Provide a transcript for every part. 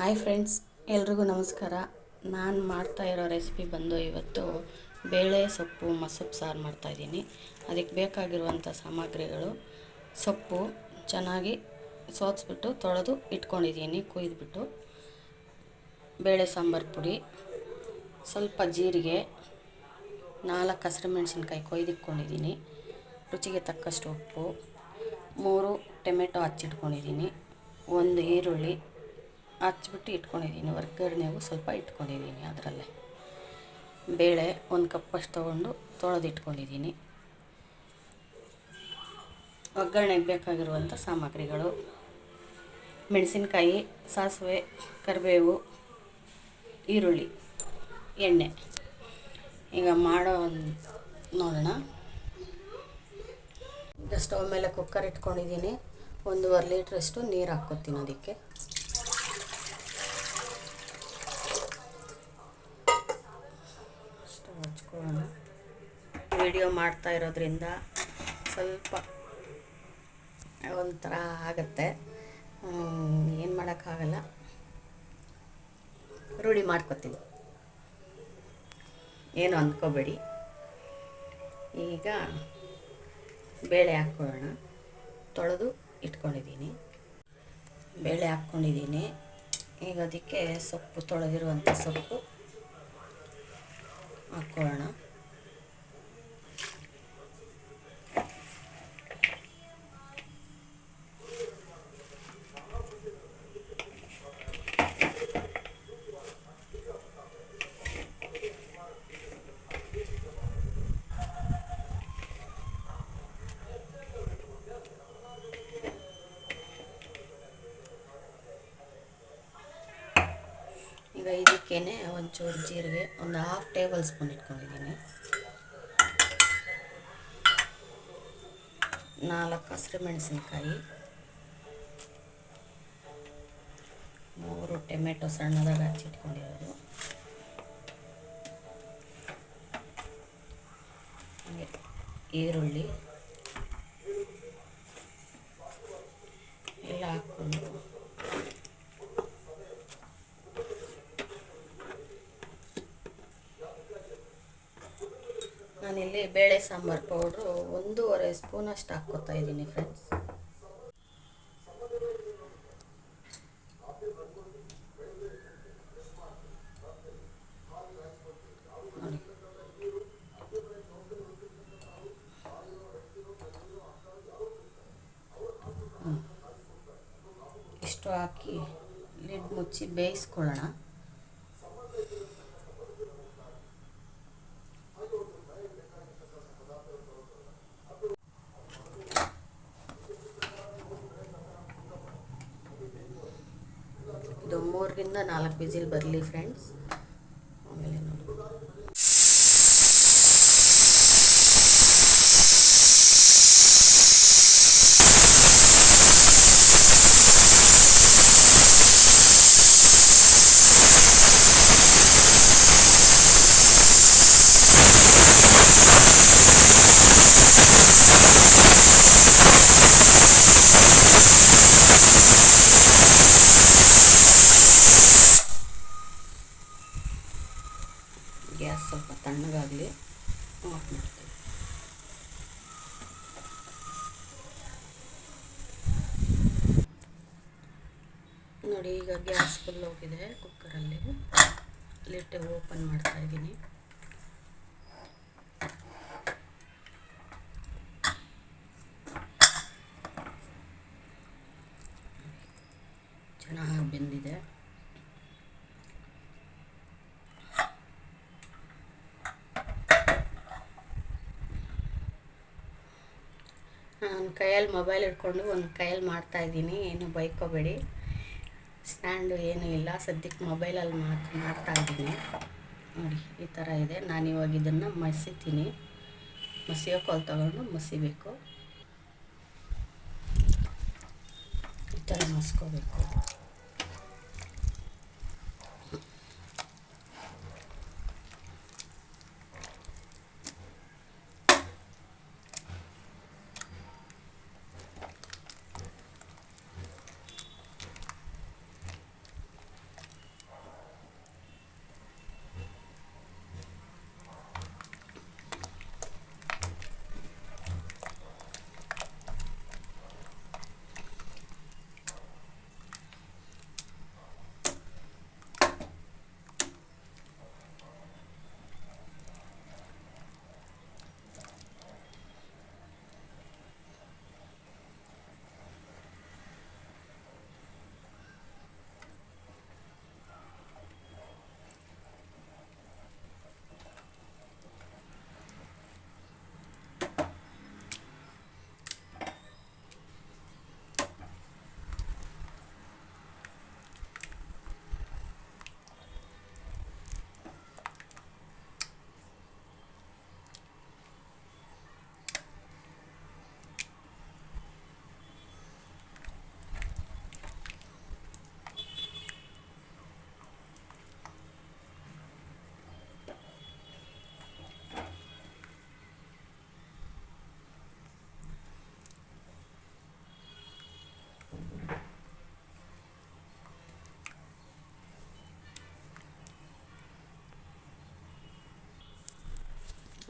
Hi friends, ಎಲ್ರಿಗೂ ನಮಸ್ಕಾರ. ನಾನು ಮಾಡ್ತಾ ಇರೋ ರೆಸಿಪಿ ಬಂದು ಇವತ್ತು ಬೇಳೆ ಸೊಪ್ಪು ಮಸೊಪ್ಪು ಸಾರು ಮಾಡ್ತಾಯಿದ್ದೀನಿ ಅದಕ್ಕೆ ಬೇಕಾಗಿರುವಂಥ ಸಾಮಗ್ರಿಗಳು, ಸೊಪ್ಪು ಚೆನ್ನಾಗಿ ಸೋತ್ಸ್ಬಿಟ್ಟು ತೊಳೆದು ಇಟ್ಕೊಂಡಿದ್ದೀನಿ, ಕುಯ್ದುಬಿಟ್ಟು. ಬೇಳೆ ಸಾಂಬಾರು ಪುಡಿ, ಸ್ವಲ್ಪ ಜೀರಿಗೆ, ನಾಲ್ಕು ಹಸಿರು ಮೆಣಸಿನ್ಕಾಯಿ ಕೊಯ್ದಿಟ್ಕೊಂಡಿದ್ದೀನಿ. ರುಚಿಗೆ ತಕ್ಕಷ್ಟು ಉಪ್ಪು, ಮೂರು ಟೊಮೆಟೊ ಹಚ್ಚಿಟ್ಕೊಂಡಿದ್ದೀನಿ, ಒಂದು ಈರುಳ್ಳಿ ಹಚ್ಬಿಟ್ಟು ಇಟ್ಕೊಂಡಿದ್ದೀನಿ ಒಗ್ಗರಣೆಗೂ ಸ್ವಲ್ಪ ಇಟ್ಕೊಂಡಿದ್ದೀನಿ ಅದರಲ್ಲೇ. ಬೇಳೆ ಒಂದು ಕಪ್ಪಷ್ಟು ತೊಗೊಂಡು ತೊಳೆದು ಇಟ್ಕೊಂಡಿದ್ದೀನಿ. ಒಗ್ಗರಣೆಗೆ ಬೇಕಾಗಿರುವಂಥ ಸಾಮಗ್ರಿಗಳು, ಮೆಣಸಿನ್ಕಾಯಿ, ಸಾಸಿವೆ, ಕರಿಬೇವು, ಈರುಳ್ಳಿ, ಎಣ್ಣೆ. ಈಗ ಮಾಡೋ ನೋಡೋಣ. ಈಗ ಸ್ಟವ್ ಮೇಲೆ ಕುಕ್ಕರ್ ಇಟ್ಕೊಂಡಿದ್ದೀನಿ. ಒಂದೂವರೆ ಲೀಟ್ರಷ್ಟು ನೀರು ಹಾಕ್ಕೊತೀನಿ ಅದಕ್ಕೆ ಸ್ಟವ್ ಹಚ್ಕೊಳ್ಳೋಣ ವಿಡಿಯೋ ಮಾಡ್ತಾ ಇರೋದ್ರಿಂದ ಸ್ವಲ್ಪ ಒಂಥರ ಆಗುತ್ತೆ. ಏನು ಮಾಡೋಕ್ಕಾಗಲ್ಲ. ರೂಢಿ ಮಾಡ್ಕೋತೀವಿ. ಏನು ಅಂದ್ಕೋಬೇಡಿ. ಈಗ ಬೇಳೆ ಹಾಕ್ಕೊಳ್ಳೋಣ. ತೊಳೆದು ಇಟ್ಕೊಂಡಿದ್ದೀನಿ. ಬೇಳೆ ಹಾಕ್ಕೊಂಡಿದ್ದೀನಿ. ಈಗ ಅದಕ್ಕೆ ಸೊಪ್ಪು ತೊಳೆದಿರುವಂಥ ಸೊಪ್ಪು ಹಾಕ್ಕೊಳ್ಳೋಣ ಈಗ ಇದಕ್ಕೇ ಒಂಚೂರು ಜೀರಿಗೆ ಒಂದು ಹಾಫ್ ಟೇಬಲ್ ಸ್ಪೂನ್ ಇಟ್ಕೊಂಡಿದ್ದೀನಿ. ನಾಲ್ಕು ಹಸಿರು ಮೆಣಸಿನ್ಕಾಯಿ. ಮೂರು ಟೊಮೆಟೊ ಸಣ್ಣದಾಗಿ ಹಚ್ಚಿಟ್ಕೊಂಡಿರೋದು ಹಾಗೆ ಈರುಳ್ಳಿ. ಎಲ್ಲ ಹಾಕ್ಕೊಂಡು ನಾನಿಲ್ಲಿ ಬೇಳೆ ಸಾಂಬಾರು ಪೌಡ್ರು ಒಂದೂವರೆ ಸ್ಪೂನ್ ಅಷ್ಟು ಹಾಕ್ಕೋತಾ ಇದ್ದೀನಿ ಫ್ರೆಂಡ್ಸ್. ಇಷ್ಟು ಹಾಕಿ ಲಿಡ್ ಮುಚ್ಚಿ ಬೇಯಿಸ್ಕೊಳ್ಳೋಣ ಇದು ಮೂರರಿಂದ ನಾಲ್ಕು ವಿಸಿಲ್ ಬರಲಿ ಫ್ರೆಂಡ್ಸ್ ಆಮೇಲೆ ತಣ್ಣಗಾಗಲಿ ಆಫ್ ಮಾಡ್ತೀವಿ ನೋಡಿ, ಈಗ ಗ್ಯಾಸ್ ಫುಲ್ ಹೋಗಿದೆ ಕುಕ್ಕರಲ್ಲಿ ಲಿಟ್ ಓಪನ್ ಮಾಡ್ತಾ ಇದ್ದೀನಿ. ಚೆನ್ನಾಗಿ ಬೆಂದಿದೆ. ನಾನು ಕೈಯಲ್ಲಿ ಮೊಬೈಲ್ ಇಟ್ಕೊಂಡು ಒಂದು ಕೈಯಲ್ಲಿ ಮಾಡ್ತಾ ಇದ್ದೀನಿ, ಏನು ಬೈಕೋಬೇಡಿ. ಸ್ಟ್ಯಾಂಡು ಏನು ಇಲ್ಲ, ಸದ್ಯಕ್ಕೆ ಮೊಬೈಲಲ್ಲಿ ಮಾತು ಮಾಡ್ತಾಯಿದ್ದೀನಿ ನೋಡಿ, ಈ ಥರ ಇದೆ. ನಾನು ಇವಾಗ ಇದನ್ನು ಮಸಿತೀನಿ. ಮಸಿಯೋ ಕಾಲ್ ತಗೊಂಡು ಮಸಿಬೇಕು. ಈ ಥರ ಮಸ್ಕೋಬೇಕು.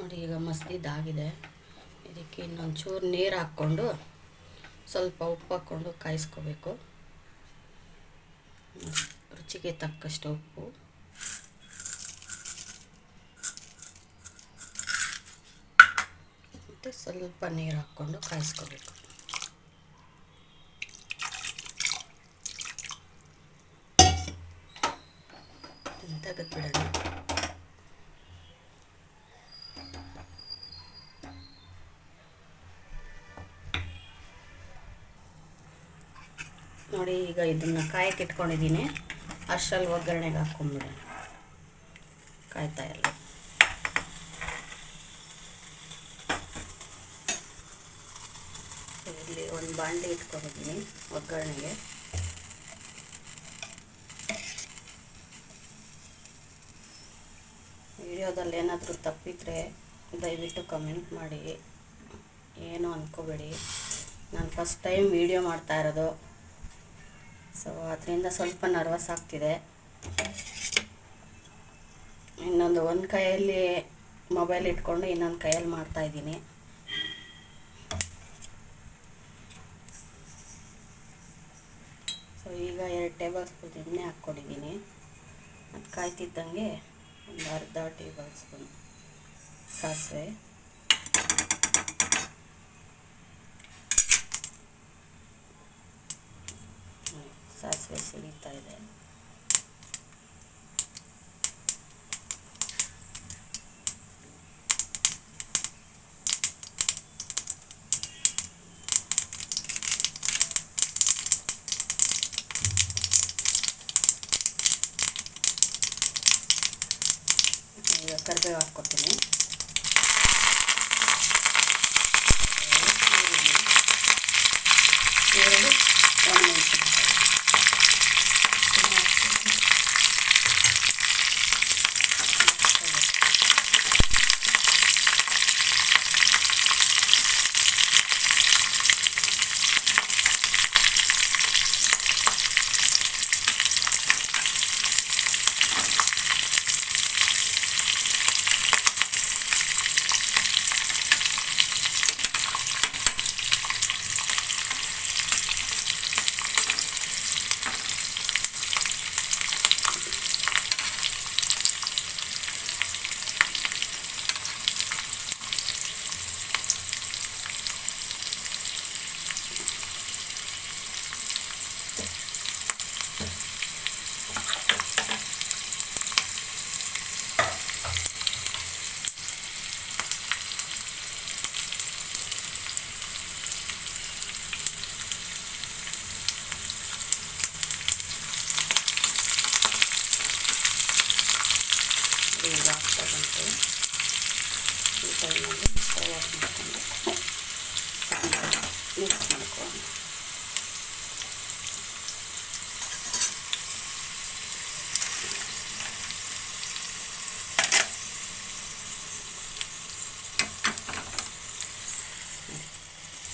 ನೋಡಿ, ಈಗ ಮಸ್ದಿದ್ದಾಗಿದೆ ಇದಕ್ಕೆ ಇನ್ನೊಂದು ಚೂರು ನೀರು ಹಾಕ್ಕೊಂಡು ಸ್ವಲ್ಪ ಉಪ್ಪು ಹಾಕ್ಕೊಂಡು ಕಾಯಿಸ್ಕೋಬೇಕು. ರುಚಿಗೆ ತಕ್ಕಷ್ಟು ಉಪ್ಪು. ಮತ್ತು ಸ್ವಲ್ಪ ನೀರು ಹಾಕ್ಕೊಂಡು ಕಾಯಿಸ್ಕೋಬೇಕು. ತೆಗೆದ್ಬಿಡೋಣ ನೋಡಿ, ಈಗ ಇದನ್ನು ಕಾಯಕ್ಕೆ ಇಟ್ಕೊಂಡಿದ್ದೀನಿ. ಅಷ್ಟಲ್ಲಿ ಒಗ್ಗರಣೆಗೆ ಹಾಕ್ಕೊಂಬಿಡೋಣ ಕಾಯ್ತಾ ಇಲ್ಲ ಇಲ್ಲಿ ಒಂದು ಬಾಂಡೆ ಇಟ್ಕೊಂಡಿದ್ದೀನಿ ಒಗ್ಗರಣೆಗೆ. ವಿಡಿಯೋದಲ್ಲಿ ಏನಾದರೂ ತಪ್ಪಿದರೆ ದಯವಿಟ್ಟು ಕಮೆಂಟ್ ಮಾಡಿ. ಏನು ಅಂದ್ಕೋಬೇಡಿ ನಾನು ಫಸ್ಟ್ ಟೈಮ್ ವೀಡಿಯೋ ಮಾಡ್ತಾ ಇರೋದು. ಸೊ ಅದರಿಂದ ಸ್ವಲ್ಪ ನರ್ವಸ್ ಆಗ್ತಿದೆ. ಇನ್ನೊಂದು ಒಂದು ಕೈಯಲ್ಲಿ ಮೊಬೈಲ್ ಇಟ್ಕೊಂಡು ಇನ್ನೊಂದು ಕೈಯಲ್ಲಿ ಮಾಡ್ತಾಯಿದ್ದೀನಿ ಸೊ ಈಗ ಎರಡು ಟೇಬಲ್ ಸ್ಪೂನ್ ಎಣ್ಣೆ ಹಾಕ್ಕೊಂಡಿದ್ದೀನಿ. ಅದು ಕಾಯ್ತಿದ್ದಂಗೆ ಒಂದು ಅರ್ಧ ಟೇಬಲ್ ಸ್ಪೂನ್ ಸಾಸಿವೆ. ಸಾಸಿವೆ ಸಿಡಿತಾ ಇದೆ ಈಗ ಕರಿಬೇವು ಹಾಕ್ಕೊತೀನಿ ಈರುಳ್ಳಿ ಒಣಮೆಣಸಿನ್ಕಾಯಿ ಈಗ ಆಗ್ತಾ ಬಂತು ಈ ಟೈಮಲ್ಲಿ ಸ್ಟವ್ ಆಫ್ ಮಾಡಿಕೊಂಡು ಸಾಂಬಾರು ಮಿಕ್ಸ್ ಮಾಡ್ಕೊಳ್ಳೋಣ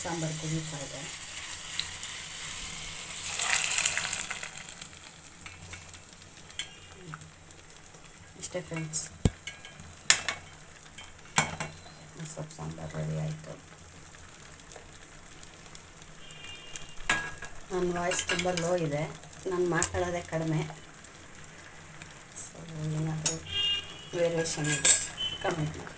ಸಾಂಬಾರು ಕುದೀತಾ ಇದೆ ಇಷ್ಟೇ ಫ್ರೆಂಡ್ಸ್ ಸೊಪ್ಪು ಸಾಂಬಾರು ರೆಡಿ ಆಯಿತು. ನನ್ನ ವಾಯ್ಸ್ ತುಂಬ ಲೋ ಇದೆ. ನಾನು ಮಾತಾಡೋದೇ ಕಡಿಮೆ. ಸೊ ಏನಾದರೂ ವೇರಿಯೇಷನ್ ಇದೆ. ಕಮೆಂಟ್ ಮಾಡಿ.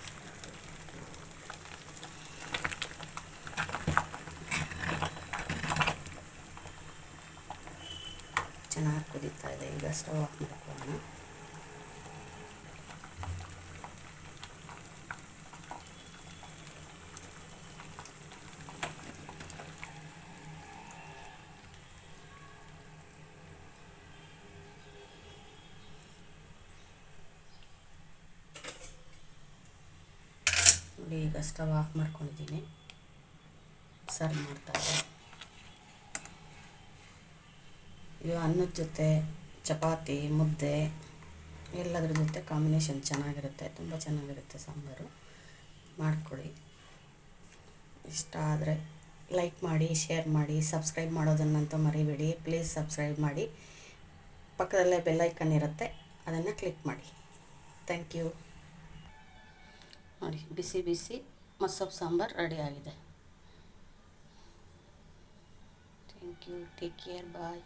ಚೆನ್ನಾಗಿ ಕುದೀತಾ ಇದೆ. ಈಗ ಸ್ಟವ್ ಆಫ್ ಮಾಡ್ಕೊಳ್ಳೋಣ ನೋಡಿ, ಈಗ ಸ್ಟವ್ ಆಫ್ ಮಾಡ್ಕೊಂಡಿದ್ದೀನಿ. ಸರ್ವ್ ಮಾಡ್ತಾ ಇದ್ದೆ ಇದು ಅನ್ನದ ಜೊತೆ ಚಪಾತಿ, ಮುದ್ದೆ, ಎಲ್ಲದ್ರ ಜೊತೆ ಕಾಂಬಿನೇಷನ್ ಚೆನ್ನಾಗಿರುತ್ತೆ, ತುಂಬ ಚೆನ್ನಾಗಿರುತ್ತೆ ಸಾಂಬಾರು. ಮಾಡಿಕೊಡಿ. ಇಷ್ಟ ಆದರೆ ಲೈಕ್ ಮಾಡಿ ಶೇರ್ ಮಾಡಿ ಸಬ್ಸ್ಕ್ರೈಬ್ ಮಾಡೋದನ್ನಂತೂ ಮರಿಬೇಡಿ. ಪ್ಲೀಸ್ ಸಬ್ಸ್ಕ್ರೈಬ್ ಮಾಡಿ. ಪಕ್ಕದಲ್ಲೇ ಬೆಲ್ಲೈಕನ್ ಇರುತ್ತೆ, ಅದನ್ನು ಕ್ಲಿಕ್ ಮಾಡಿ. ಥ್ಯಾಂಕ್ ಯು ನೋಡಿ, ಬಿಸಿ ಬಿಸಿ ಮಸೊಪ್ಪು ಸಾಂಬಾರು ರೆಡಿ ಆಗಿದೆ. Thank you take care bye